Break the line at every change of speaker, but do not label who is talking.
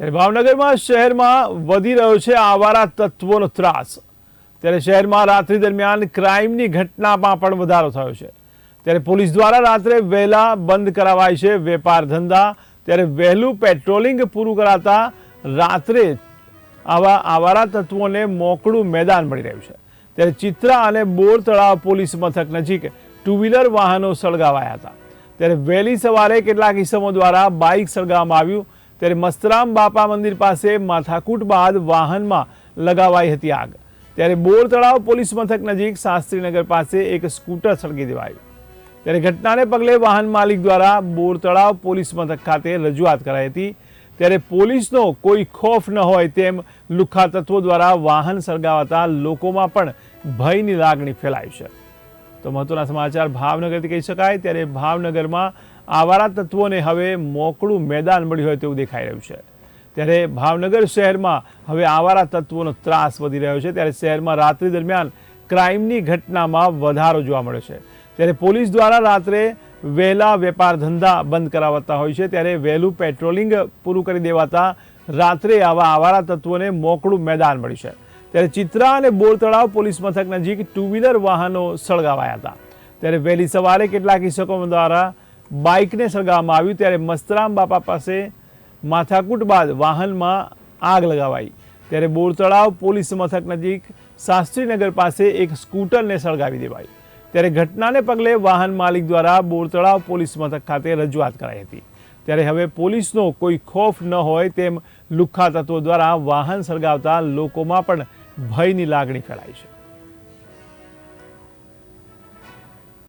ત્યારે ભાવનગરમાં શહેરમાં વધી રહ્યો છે આવારા તત્વોનો ત્રાસ. ત્યારે શહેરમાં રાત્રિ દરમિયાન ક્રાઇમની ઘટનામાં પણ વધારો થયો છે. ત્યારે પોલીસ દ્વારા રાત્રે વહેલા બંધ કરાવાય છે વેપાર ધંધા. ત્યારે વહેલું પેટ્રોલિંગ પૂરું કરાતા રાત્રે આવા આવારા તત્વોને મોકળું મેદાન મળી રહ્યું છે. ત્યારે ચિત્રા અને બોર તળાવ પોલીસ મથક નજીક ટુ વ્હીલર વાહનો સળગાવાયા હતા. ત્યારે વહેલી સવારે કેટલાક ઇસમો દ્વારા બાઇક સળગાવવામાં આવ્યું. ત્યારે મસ્તરામ બાપા મંદિર પાસે માથાકૂટ બાદ વાહનમાં લગાવાઈ હતી આગ. ત્યારે બોર તળાવ પોલીસ મથક નજીક શાસ્ત્રીનગર પાસે એક સ્કૂટર સળગી દેવાયું ત્યારે ઘટનાને પગલે વાહન માલિક દ્વારા બોર તળાવ પોલીસ મથક ખાતે રજૂઆત કરાઈ હતી. ત્યારે પોલીસનો કોઈ ખોફ ન હોય તેમ લુખ્ખા તત્વો દ્વારા વાહન સળગાવાતા લોકોમાં પણ ભયની લાગણી ફેલાઈ છે. તો મહત્વના સમાચાર ભાવનગરથી કહી શકાય. ત્યારે ભાવનગરમાં આવારા તત્વોને હવે મોકળું મેદાન મળ્યું હોય તેવું દેખાઈ રહ્યું છે. ત્યારે ભાવનગર શહેરમાં હવે આવારા તત્વોનો ત્રાસ વધી રહ્યો છે. ત્યારે શહેરમાં રાત્રિ દરમિયાન ક્રાઇમની ઘટનામાં વધારો જોવા મળ્યો છે. ત્યારે પોલીસ દ્વારા રાત્રે વહેલા વેપાર ધંધા બંધ કરાવતા હોય છે. ત્યારે વહેલું પેટ્રોલિંગ પૂરું કરી દેવાતા રાત્રે આવા આવારા તત્વોને મોકળું મેદાન મળ્યું છે. ત્યારે ચિત્રા અને બોર તળાવ પોલીસ મથક નજીક ટુ વ્હીલર વાહનો સળગાવાયા હતા. ત્યારે વહેલી સવારે કેટલાક ઇસકો દ્વારા બાઇકને સળગાવવામાં આવ્યું ત્યારે મસ્તરામ બાપા પાસે માથાકૂટ બાદ વાહનમાં આગ લગાવાઈ. ત્યારે બોરતળાવ પોલીસ મથક નજીક શાસ્ત્રીનગર પાસે એક સ્કૂટરને સળગાવી દેવાઈ. ત્યારે ઘટનાને પગલે વાહન માલિક દ્વારા બોરતળાવ પોલીસ મથક ખાતે રજૂઆત કરાઈ હતી. ત્યારે હવે પોલીસનો કોઈ ખોફ ન હોય તેમ લુખ્ખા તત્વો દ્વારા વાહન સળગાવતા લોકોમાં પણ ભયની લાગણી ફેલાઈ છે.